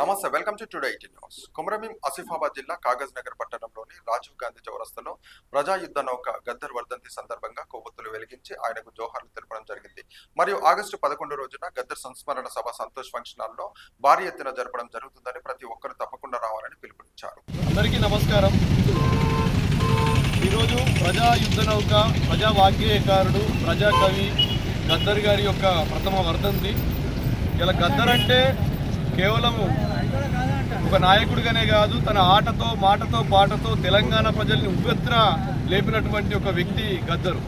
నమస్తే welcome to today IT news. Komaram Bheem Asifabad జిల్లా కాగజ్ నగర్ పట్టణంలోని రాజీవ్ గాంధీ చౌరస్తలో ప్రజా యుద్ధ నౌక గద్దర్ వర్ధంతి సందర్భంగా కొవ్వొత్తులు వెలిగించి ఆయనకు జోహార్లు తెలపడం జరిగింది. మరియు ఆగస్టు పదకొండు రోజున గద్దర్ సంస్మరణ సభ సంతోష్ ఫంక్షన్ హాల్లో భారీ ఎత్తున జరపడం జరుగుతుందని ప్రతి ఒక్కరు తప్పకుండా రావాలని పిలుపునిచ్చారు. అందరికీ నమస్కారం. ఈరోజు ప్రజా యుద్ధ నౌక ప్రజా వాగ్గేయకారుడు ప్రజా కవి గద్దర్ గారి యొక్క ప్రథమ వర్ధంతి. ఇలా గద్దర్ అంటే కేవలము ఒక నాయకుడిగానే కాదు తన ఆటతో మాటతో పాటతో తెలంగాణ ప్రజల్ని ఉవ్వెత్తున లేపినటువంటి ఒక వ్యక్తి గద్దరు.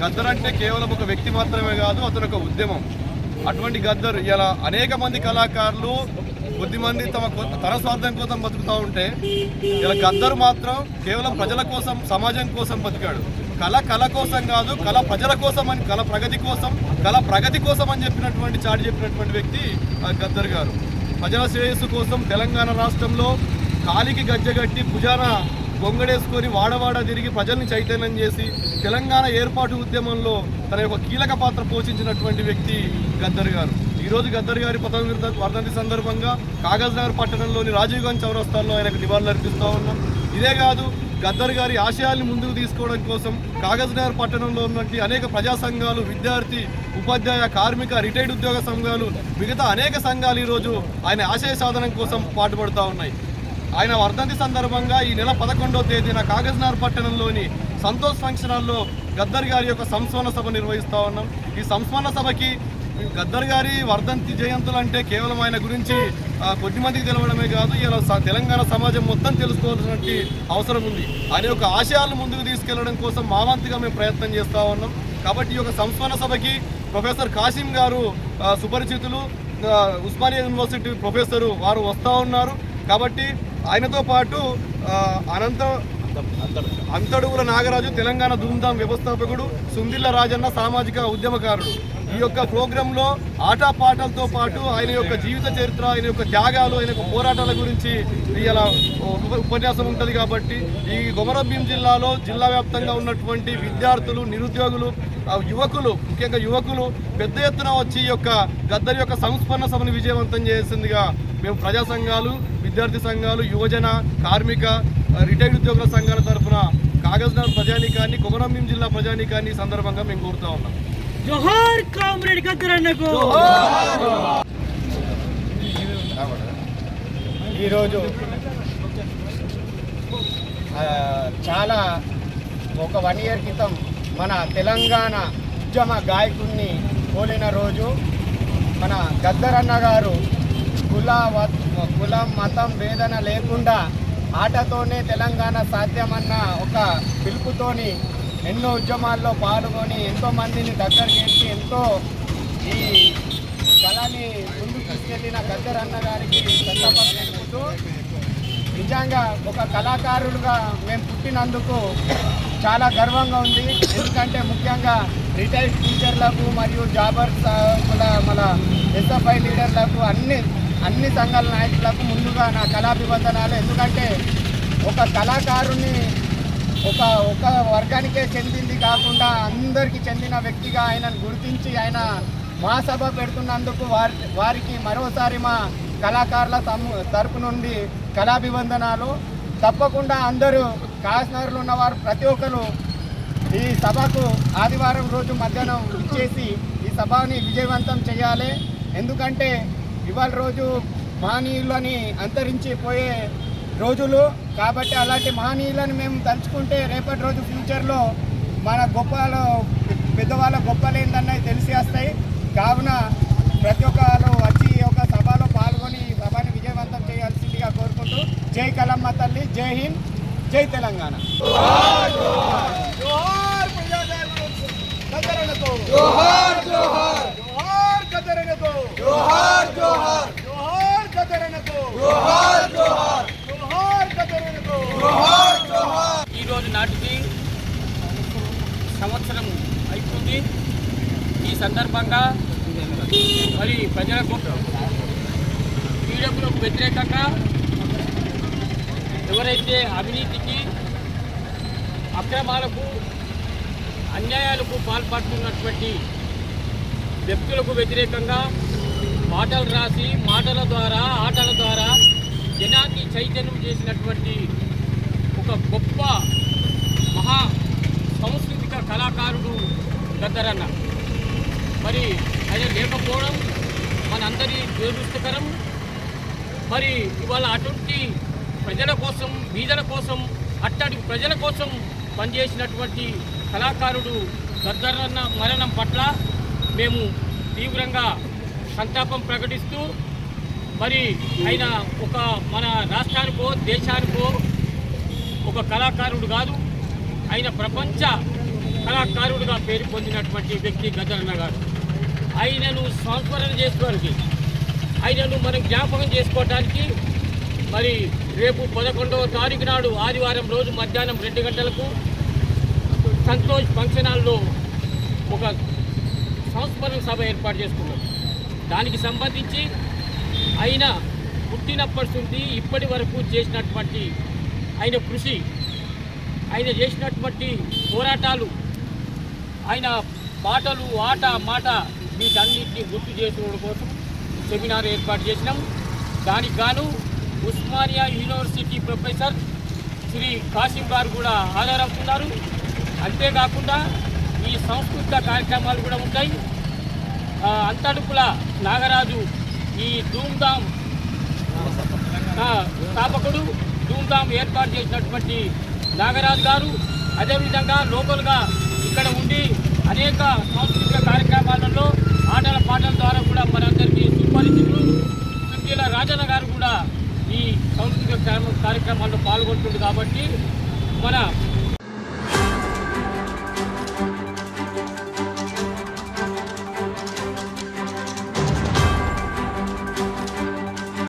గద్దర్ అంటే కేవలం ఒక వ్యక్తి మాత్రమే కాదు అతను ఒక ఉద్యమం. అటువంటి గద్దరు ఇలా అనేక మంది కళాకారులు కొద్దిమంది తమ తన స్వార్థం కోసం బతుకుతూ ఉంటే ఇలా గద్దరు మాత్రం కేవలం ప్రజల కోసం సమాజం కోసం బతికాడు. కళ కళ కోసం కాదు కళ ప్రజల కోసం అని కళ ప్రగతి కోసం కళ ప్రగతి కోసం అని చెప్పినటువంటి చాటి చెప్పినటువంటి వ్యక్తి ఆ గద్దర్ గారు. ప్రజా శ్రేయస్సు కోసం తెలంగాణ రాష్ట్రంలో కాలికి గజ్జగట్టి భుజాన గొంగడేసుకొని వాడవాడ తిరిగి ప్రజల్ని చైతన్యం చేసి తెలంగాణ ఏర్పాటు ఉద్యమంలో తన యొక్క కీలక పాత్ర పోషించినటువంటి వ్యక్తి గద్దర్ గారు. ఈరోజు గద్దర్ గారి పదవి వర్ధంతి సందర్భంగా కాగజ్ నగర్ పట్టణంలోని రాజీవ్ గాంధీ చౌరస్తాల్లో ఆయనకు నివాళులర్పిస్తూ ఉన్నాం. ఇదే కాదు గద్దర్ గారి ఆశయాల్ని ముందుకు తీసుకోవడం కోసం కాగజ్నగర్ పట్టణంలో ఉన్నటువంటి అనేక ప్రజా సంఘాలు విద్యార్థి ఉపాధ్యాయ కార్మిక రిటైర్డ్ ఉద్యోగ సంఘాలు మిగతా అనేక సంఘాలు ఈరోజు ఆయన ఆశయ సాధనం కోసం పాటుపడుతూ ఉన్నాయి. ఆయన వర్ధంతి సందర్భంగా ఈ నెల పదకొండవ తేదీన కాగజ్నగర్ పట్టణంలోని సంతోష్ ఫంక్షన్ హాల్లో గద్దర్ గారి యొక్క సంస్మరణ సభ నిర్వహిస్తూ ఉన్నాం. ఈ సంస్మరణ సభకి గద్దర్ గారి వర్ధంతి జయంతులు అంటే కేవలం ఆయన గురించి కొద్ది మందికి తెలవడమే కాదు ఇలా తెలంగాణ సమాజం మొత్తం తెలుసుకోవాల్సినటువంటి అవసరం ఉంది. ఆయన యొక్క ఆశయాలను ముందుకు తీసుకెళ్ళడం కోసం మావంతిగా మేము ప్రయత్నం చేస్తూ ఉన్నాం. కాబట్టి ఈ యొక్క సంస్మరణ సభకి ప్రొఫెసర్ కాసిం గారు సుపరిచితులు ఉస్మానియా యూనివర్సిటీ ప్రొఫెసరు వారు వస్తూ ఉన్నారు. కాబట్టి ఆయనతో పాటు అనంత అంతడుగుల నాగరాజు తెలంగాణ ధూమ్ధాం వ్యవస్థాపకుడు సుందిల్ల రాజన్న సామాజిక ఉద్యమకారుడు. ఈ యొక్క ప్రోగ్రాంలో ఆటపాటలతో పాటు ఆయన యొక్క జీవిత చరిత్ర ఆయన యొక్క త్యాగాలు ఆయన యొక్క పోరాటాల గురించి ఇలా ఉప- ఉపన్యాసం ఉంటుంది కాబట్టి ఈ కొమరంభీం జిల్లాలో జిల్లా వ్యాప్తంగా ఉన్నటువంటి విద్యార్థులు నిరుద్యోగులు యువకులు ముఖ్యంగా యువకులు పెద్ద ఎత్తున వచ్చి ఈ యొక్క గద్దరి యొక్క సంస్మరణ సభను విజయవంతం చేసిందిగా మేము ప్రజా సంఘాలు విద్యార్థి సంఘాలు యువజన కార్మిక రిటైర్డ్ ఉద్యోగుల సంఘాల తరఫున కాగజ్నగర్ ప్రజానీకాన్ని కొమరంభీం జిల్లా ప్రజానీకాన్ని సందర్భంగా మేము కోరుతా ఉన్నాం. జోహార్ కామ్రేడ్ గద్దరన్నకు. ఈరోజు చాలా ఒక వన్ ఇయర్ క్రితం మన తెలంగాణ ఉద్యమ గాయకుడిని పోలిన రోజు మన గద్దరన్న గారు కుల కులం మతం వేదన లేకుండా ఆటతోనే తెలంగాణ సాధ్యమన్న ఒక పిలుపుతోని ఎన్నో ఉద్యమాల్లో పాల్గొని ఎంతో మందిని దగ్గర చేసి ఎంతో ఈ కళని ముందుకు తీసుకెళ్ళిన అన్న గారికి సందర్భం నిజంగా ఒక కళాకారులుగా మేము పుట్టినందుకు చాలా గర్వంగా ఉంది. ఎందుకంటే ముఖ్యంగా రిటైర్డ్ టీచర్లకు మరియు జాబర్స్ మన మన ఎస్ఎఫ్ఐ లీడర్లకు అన్ని అన్ని సంఘాల నాయకులకు ముందుగా నా కళాభివందనాలు. ఎందుకంటే ఒక కళాకారుని ఒక ఒక వర్గానికే చెందింది కాకుండా అందరికీ చెందిన వ్యక్తిగా ఆయనను గుర్తించి ఆయన మా సభ పెడుతున్నందుకు వారి వారికి మరోసారి మా కళాకారుల తమ్ము తరపు నుండి కళాభివందనాలు. తప్పకుండా అందరూ కాశ్నగర్లో ఉన్నవారు ప్రతి ఒక్కరు ఈ సభకు ఆదివారం రోజు మధ్యాహ్నం ఇచ్చేసి ఈ సభని విజయవంతం చేయాలి. ఎందుకంటే ఇవాళ రోజు మానీయులని అంతరించిపోయే రోజులు. కాబట్టి అలాంటి మహనీయులను మేము తలుచుకుంటే రేపటి రోజు ఫ్యూచర్లో మన గొప్పలో పెద్దవాళ్ళ గొప్పలేందన్నవి తెలిసి వస్తాయి కావున ప్రతి ఒక్కరు వచ్చి ఈ యొక్క సభలో పాల్గొని ఈ సభని విజయవంతం చేయాల్సిందిగా కోరుకుంటూ జై కలమ్మ తల్లి జై హింద్ జై తెలంగాణ. జోహార్ ప్రజాదారులకు గద్దరనకు జోహార్ జోహార్ జోహార్ గద్దరనకు జోహార్ జోహార్ జోహార్ గద్దరనకు జోహార్ జోహార్ జోహార్ గద్దరనకు జోహార్ జోహార్ ఈ రోజు నాటికి సంవత్సరం అయిపోతుంది. ఈ సందర్భంగా మరి ప్రజలకు పీడకులకు వ్యతిరేకంగా ఎవరైతే అవినీతికి అక్రమాలకు అన్యాయాలకు పాల్పడుతున్నటువంటి వ్యక్తులకు వ్యతిరేకంగా పాటలు రాసి మాటల ద్వారా ఆటల ద్వారా జనాన్ని చైతన్యం చేసినటువంటి ఒక గొప్ప మహా సాంస్కృతిక కళాకారుడు గద్దరన్న. మరి ఆయన లేకపోవడం మనందరి దురదృష్టకరం. మరి ఇవాళ అటువంటి ప్రజల కోసం బీదల కోసం అట్టడి ప్రజల కోసం పనిచేసినటువంటి కళాకారుడు గద్దరన్న మరణం పట్ల మేము తీవ్రంగా సంతాపం ప్రకటిస్తూ మరి ఆయన ఒక మన రాష్ట్రానికో దేశానికో ఒక కళాకారుడు కాదు. ఆయన ప్రపంచ కళాకారుడుగా పేరు పొందినటువంటి వ్యక్తి గద్దరన్న గారు. ఆయనను సంస్మరణ చేసుకోవడానికి ఆయనను మనం జ్ఞాపకం చేసుకోవడానికి మరి రేపు పదకొండవ తారీఖు నాడు ఆదివారం రోజు మధ్యాహ్నం రెండు గంటలకు సంతోష్ ఫంక్షన్ హాల్లో ఒక సంస్మరణ సభ ఏర్పాటు చేసుకున్నాం. దానికి సంబంధించి ఆయన పుట్టినప్పటి నుండి ఇప్పటి వరకు చేసినటువంటి ఆయన కృషి ఆయన చేసినటువంటి పోరాటాలు ఆయన పాటలు ఆట మాట వీటన్నిటిని గుర్తు చేసుకోవడం కోసం సెమినార్ ఏర్పాటు చేసినాం. దానికి గాను ఉస్మానియా యూనివర్సిటీ ప్రొఫెసర్ శ్రీ కాసిం గారు కూడా హాజరవుతున్నారు. అంతేకాకుండా ఈ సాంస్కృతిక కార్యక్రమాలు కూడా ఉంటాయి. అంతడుపుల నాగరాజు ఈ ధూమ్ధామ్ స్థాపకుడు ధూమ్ధామ్ ఏర్పాటు చేసినటువంటి నాగరాజు గారు అదేవిధంగా లోకల్గా ఇక్కడ ఉండి అనేక సాంస్కృతిక కార్యక్రమాలలో ఆటల పాటల ద్వారా కూడా మనందరికీ సుపరిచితులు. సుఖీల రాజన్న గారు కూడా ఈ సాంస్కృతిక కార్యక్రమాల్లో పాల్గొంటుంది కాబట్టి మన